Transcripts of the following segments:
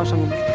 नाव सांगून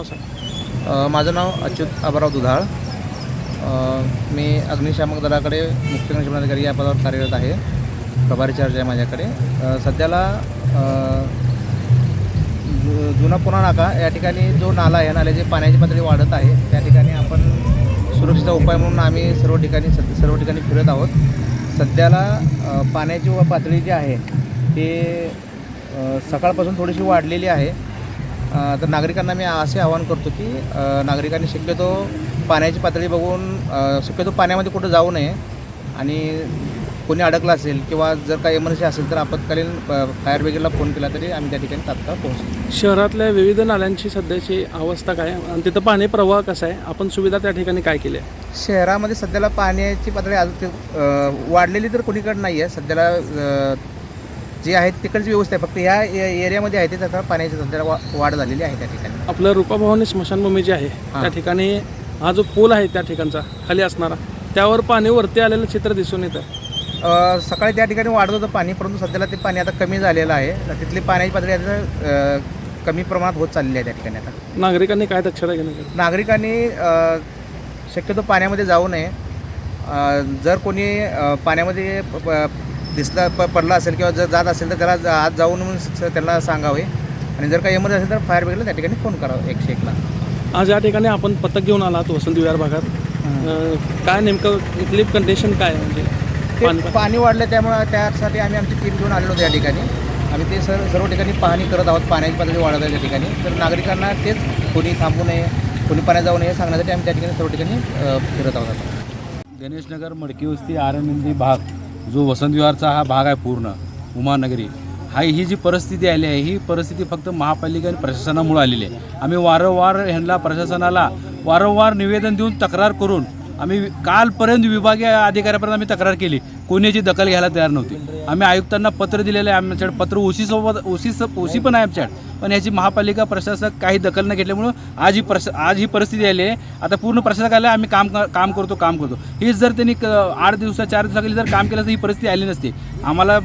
नाव सांग. माझं नाव अच्युत आबाराव दुधाळ. मी अग्निशामक दलाकडे मुख्य अग्निशमन या पदावर कार्यरत आहे. प्रभारी चार्ज आहे माझ्याकडे. सध्याला जु जुना पुन्हा नाका. या ठिकाणी जो नाला आहे नाल्याची पाण्याची पातळी वाढत आहे त्या ठिकाणी आपण सुरक्षेचा उपाय म्हणून आम्ही सर्व ठिकाणी सध्या सर्व ठिकाणी फिरत आहोत. सध्याला पाण्याची व पातळी जी आहे ती सकाळपासून थोडीशी वाढलेली आहे. तर नागरिकांना मी असे आवाहन करतो की नागरिकांनी शक्यतो पाण्याची पातळी बघून शक्यतो पाण्यामध्ये कुठं जाऊ नये आणि कोणी अडकलं असेल किंवा जर काही इमर्जन्सी असेल तर आपत्कालीन फायर ब्रिगेडला फोन केला तरी आम्ही त्या ठिकाणी तात्काळ पोहोचतो. शहरातल्या विविध नाल्यांची सध्याची अवस्था काय आहे? आणि तिथं पाणी प्रवाह कसा आहे? आपण सुविधा त्या ठिकाणी काय केली आहे? शहरामध्ये सध्याला पाण्याची पातळी अ, वाढलेली तर कोणीकडे नाही आहे सध्याला जे आहेत तिकडची व्यवस्था आहे. फक्त ह्या ए- एरियामध्ये आहे ते त्याचा पाण्याची सध्याला वा वाढ झालेली आहे त्या ठिकाणी. आपलं रूपाभवानी स्मशानभूमी जी आहे. त्या ठिकाणी हा जो पूल आहे त्या ठिकाणचा खाली असणारा त्यावर पाणी वरती आलेलं चित्र दिसून येतं. सकाळी त्या ठिकाणी वाढत होतं पाणी परंतु सध्याला ते पाणी आता कमी झालेलं आहे. तिथली पाण्याची पातळी आता कमी प्रमाणात होत चाललेली आहे त्या ठिकाणी आता. नागरिकांनी काय दक्षता घेणं? नागरिकांनी शक्यतो पाण्यामध्ये जाऊ नये. जर कोणी पाण्यामध्ये दिसला प पडला असेल किंवा जर जात असेल तर त्याला आत जाऊन म्हणून त्यांना सांगावे. आणि जर काही इमर्जन्सी असेल तर फायर ब्रिगेडला त्या ठिकाणी फोन करावा एकशे एकला आज या ठिकाणी आपण पथक घेऊन आलात वसंत विहार भागात. काय नेमकं इथली कंडिशन काय म्हणजे? पाणी वाढलं त्यामुळं त्यासाठी आम्ही आमची टीम घेऊन आलेलो होतो या ठिकाणी. आम्ही ते सर सर्व ठिकाणी पाहणी करत आहोत पाण्याची पातळी वाढत आहे त्या ठिकाणी. तर नागरिकांना तेच कोणी थांबू नये कोणी पाण्यात जाऊ नये सांगण्यासाठी आम्ही त्या ठिकाणी सर्व ठिकाणी फिरत आहोत आता. गणेशनगर मडकी वस्ती आरनिंदी भाग. जो वसंत विहारचा हा भाग आहे पूर्ण उमानगरी हा ही जी परिस्थिती आली आहे ही परिस्थिती फक्त महापालिका आणि प्रशासनामुळे आलेली आहे. आम्ही वारंवार ह्यांना प्रशासनाला वारंवार निवेदन देऊन तक्रार करून आम्ही कालपर्यंत विभागीय अधिकाऱ्यापर्यंत आम्ही तक्रार केली. कोणी याची दखल घ्यायला तयार नव्हती. आम्ही आयुक्तांना पत्र दिलेलं आहे. आमच्याकडे पत्र ओसीसोबत ओसी ओसी पण आहे आमच्याकडे. पण याची महापालिका प्रशासक काही दखल न घेतल्यामुळं आज ही प्रश आज ही परिस्थिती आली आहे. आता पूर्ण प्रशासकाला आम्ही काम काम करतो काम करतो. हीच जर त्यांनी क- आठ दिवसा चार दिवसाखाली जर काम केलं तर ही परिस्थिती आली नसती. आम्हाला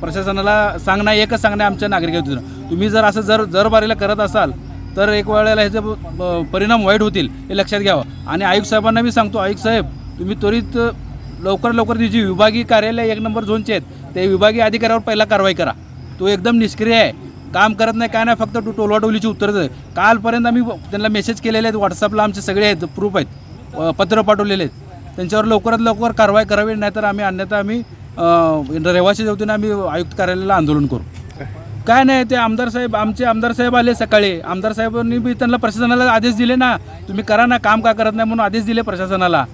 प्रशासनाला सांगणं एकच सांगणं आमच्या नागरिकांतून. तुम्ही जर असं जर जरबारीला करत असाल तर एक वेळेला ह्याचे परिणाम वाईट होतील हे लक्षात घ्यावं. आणि आयुक्त साहेबांना मी सांगतो आयुक्त साहेब तुम्ही त्वरित लवकर लवकर ती जी विभागीय कार्यालय एक नंबर झोनचे आहेत ते विभागीय अधिकाऱ्यावर पहिला कारवाई करा. तो एकदम निष्क्रिय आहे. काम करत नाही काय नाही फक्त टो टोलवाटोलीची उत्तरं देत कालपर्यंत आम्ही त्यांना मेसेज केलेले आहेत व्हॉट्सअपला आमचे सगळे आहेत प्रूफ आहेत पत्र पाठवलेले आहेत. त्यांच्यावर लवकरात लवकर कारवाई करावी नाहीतर आम्ही अन्यथा आम्ही अ, रहिवासी जेवतीने आम्ही आयुक्त कार्यालयाला आंदोलन करू. काय नाही ते आमदार साहेब आमचे आमदार साहेब आले सकाळी. आमदार साहेबांनी बी त्यांना प्रशासनाला आदेश दिले ना. तुम्ही करा ना काम का करत नाही म्हणून आदेश दिले प्रशासनाला.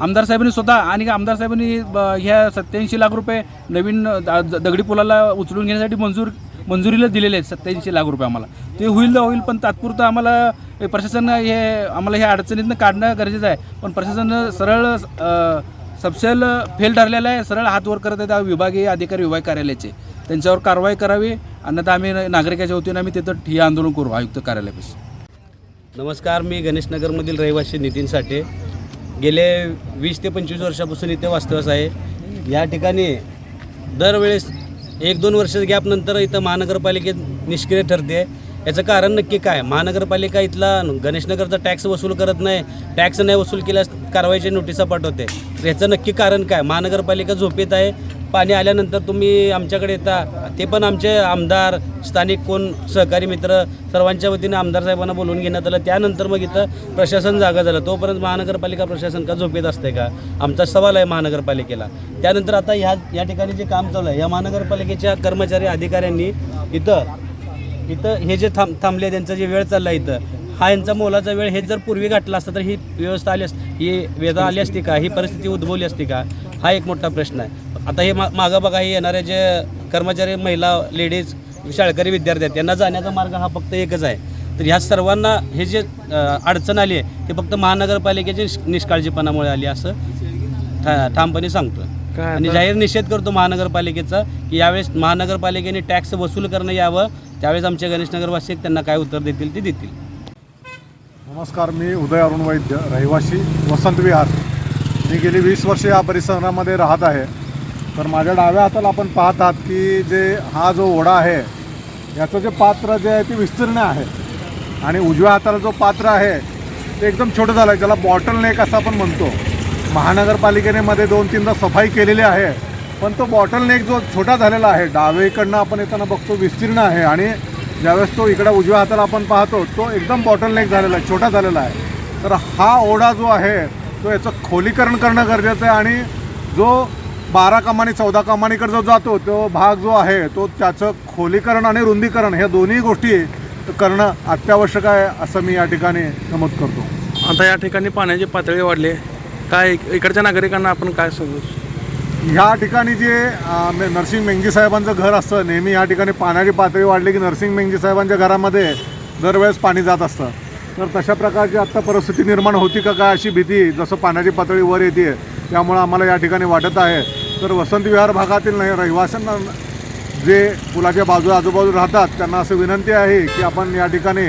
आमदार साहेबांनी स्वतः आणि आमदार साहेबांनी ब- ह्या सत्याऐंशी लाख रुपये नवीन द- द- दगडी पुलाला उचलून घेण्यासाठी मंजूर मंजुरीला दिलेले आहेत सत्याऐंशी लाख रुपये आम्हाला. ते होईल तर होईल पण तात्पुरतं आम्हाला प्रशासन हे आम्हाला ह्या अडचणीतनं काढणं गरजेचं आहे. पण प्रशासन सरळ सबसेल फेल ठरलेलं आहे सरळ हात वर करत आहे त्या विभागीय अधिकारी विभाग कार्यालयाचे. त्यांच्यावर कारवाई करावी अन्यथा आम्ही नागरिकाच्या वतीनं आम्ही तिथं ठिय्या आंदोलन करू आयुक्त कार्यालयापाशी. नमस्कार मी गणेशनगरमधील रहिवासी नितीन साठे. गेले वीस ते पंचवीस वर्षापासून इथे वास्तव्यास आहे. या ठिकाणी दरवेळेस एक दोन वर्ष गॅपनंतर इथं महानगरपालिकेत निष्क्रिय ठरते. याचं कारण नक्की काय? महानगरपालिका इथला गणेशनगरचा टॅक्स वसूल करत नाही. टॅक्स नाही वसूल केल्यास कारवाईच्या नोटिसा पाठवते. याचं नक्की कारण काय? महानगरपालिका झोपेत आहे. पाणी आल्यानंतर तुम्ही आमच्याकडे येता. ते पण आमचे आमदार स्थानिक कोण सहकारी मित्र सर्वांच्या वतीने आमदार साहेबांना बोलवून घेण्यात आलं. त्यानंतर मग इथं प्रशासन जागा झालं. तोपर्यंत महानगरपालिका प्रशासन का झोपेत असते का? आमचा सवाल आहे महानगरपालिकेला. त्यानंतर आता ह्या या ठिकाणी जे काम चालू आहे या महानगरपालिकेच्या कर्मचारी अधिकाऱ्यांनी इथं इथं हे जे थांब थांबले त्यांचा जे वेळ चालला इथं हा यांचा मोलाचा वेळ हे जर पूर्वी गाठला असता तर ही व्यवस्था आली असती ही वेदा आली असती का? ही परिस्थिती उद्भवली असती का? हा एक मोठा प्रश्न आहे. आता हे मा मागं बघा हे येणारे जे कर्मचारी महिला लेडीज शाळकरी विद्यार्थी आहेत त्यांना जाण्याचा मार्ग हा फक्त एकच आहे. तर ह्या सर्वांना हे जे अडचण आली आहे ते फक्त महानगरपालिकेच्या निष- निष्काळजीपणामुळे आली असं ठा ठामपणे सांगतो आणि जाहीर निषेध करतो महानगरपालिकेचा की यावेळेस महानगरपालिकेने टॅक्स वसूल करणं यावं त्यावेळेस आमचे गणेशनगरवासी आहेत, त्यांना काय उत्तर देतील ते देतील. नमस्कार मी उदय अरुण वैद्य रहिवासी वसंत विहार. मी गेली वीस वर्षे या परिसरामध्ये राहत आहे. तर माझ्या डाव्या हाताला आपण पाहत आहात की जे हा जो ओढा आहे याचं जे पात्र जे आहे ते विस्तीर्ण आहे. आणि उजव्या हाताला जो पात्र आहे ते एकदम छोटं झालं आहे. ज्याला बॉटल नेक असं आपण म्हणतो. महानगरपालिकेने मध्ये दोन तीनदा सफाई केलेली आहे. पण तो बॉटल नेक जो छोटा झालेला आहे डावेकडनं आपण येताना बघतो विस्तीर्ण आहे. आणि ज्यावेळेस तो इकडं उजव्या हाताला आपण पाहतो तो एकदम बॉटल नेक झालेला आहे छोटा झालेला आहे. तर हा ओढा जो आहे तो याचं खोलीकरण करणं गरजेचं आहे. आणि जो बारा कमानी चौदा कमानीकडे जो जातो तो भाग जो आहे तो त्याचं खोलीकरण आणि रुंदीकरण ह्या दोन्ही गोष्टी करणं अत्यावश्यक आहे असं मी या ठिकाणी नमूद करतो. आता या ठिकाणी पाण्याची पातळी वाढली आहे. काय इक- इकडच्या नागरिकांना आपण काय सांगू? ह्या ठिकाणी जे मे- नरसिंग मेंगी साहेबांचं घर असतं नेहमी या ठिकाणी पाण्याची पातळी वाढली की नरसिंग मेंगी साहेबांच्या घरामध्ये दरवेळेस पाणी जात असतं. तर तशा प्रकारची आत्ता परिस्थिती निर्माण होती का काय अशी भीती जसं पाण्याची पातळी वर येते त्यामुळं आम्हाला या ठिकाणी वाटत आहे. तर वसंत विहार भागातील नाही रहिवाशांना जे पुलाच्या बाजू आजूबाजू राहतात त्यांना असं विनंती आहे की आपण या ठिकाणी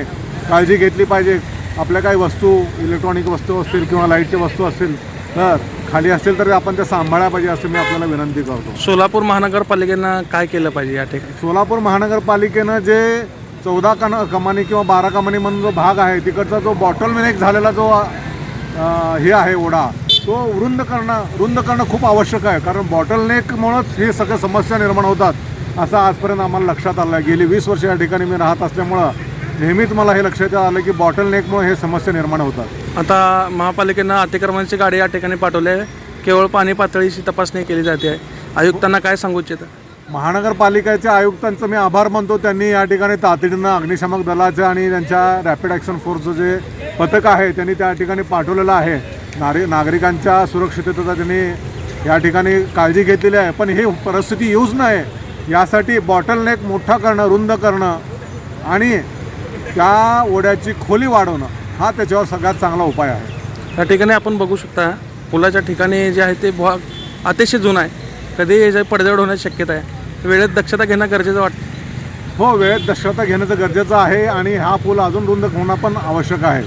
काळजी घेतली पाहिजे. आपल्या काही वस्तू इलेक्ट्रॉनिक वस्तू असतील किंवा लाईटच्या वस्तू असतील तर खाली असतील तर आपण त्या सांभाळल्या पाहिजे असं मी आपल्याला विनंती करतो. सोलापूर महानगरपालिकेनं काय केलं पाहिजे या ठिकाणी? सोलापूर महानगरपालिकेनं जे चौदा कन कमानी किंवा बारा कमानी म्हणून जो भाग आहे तिकडचा जो बॉटल मिनेक झालेला जो हे आहे ओढा तो रुंद करणं रुंद करणं खूप आवश्यक आहे. कारण बॉटल नेकमुळंच हे सगळ्या समस्या निर्माण होतात. असं आजपर्यंत आम्हाला लक्षात आलं आहे गेली वीस वर्ष या ठिकाणी मी राहत असल्यामुळं नेहमीच मला हे लक्षात आलं की बॉटल नेकमुळे हे समस्या निर्माण होतात. आता महापालिकेनं अतिक्रमणाची गाडी या ठिकाणी पाठवली आहे. केवळ पाणी पातळीची तपासणी केली जाते. आहे आयुक्तांना काय सांगू इच्छिता? महानगरपालिकेच्या आयुक्तांचं मी आभार मानतो. त्यांनी या ठिकाणी तातडीनं अग्निशामक दलाचं आणि त्यांच्या रॅपिड ॲक्शन फोर्सचं जे पथक आहे त्यांनी त्या ठिकाणी पाठवलेलं आहे. नारी नागरिकांच्या सुरक्षिततेचा त्यांनी या ठिकाणी काळजी घेतलेली आहे. पण ही परिस्थिती येऊच नये. यासाठी बॉटल नेक मोठा करणं रुंद करणं आणि त्या ओढ्याची खोली वाढवणं हा त्याच्यावर सगळ्यात चांगला उपाय आहे. या ठिकाणी आपण बघू शकता पुलाच्या ठिकाणी जे आहे ते भाग अतिशय जुना आहे. कधी जे पडझड होण्याची शक्यता आहे. वेळेत दक्षता घेणं गरजेचं वाटतं. हो वेळेत दक्षता घेण्याचं गरजेचं आहे आणि हा पूल अजून रुंद होणं पण आवश्यक आहे.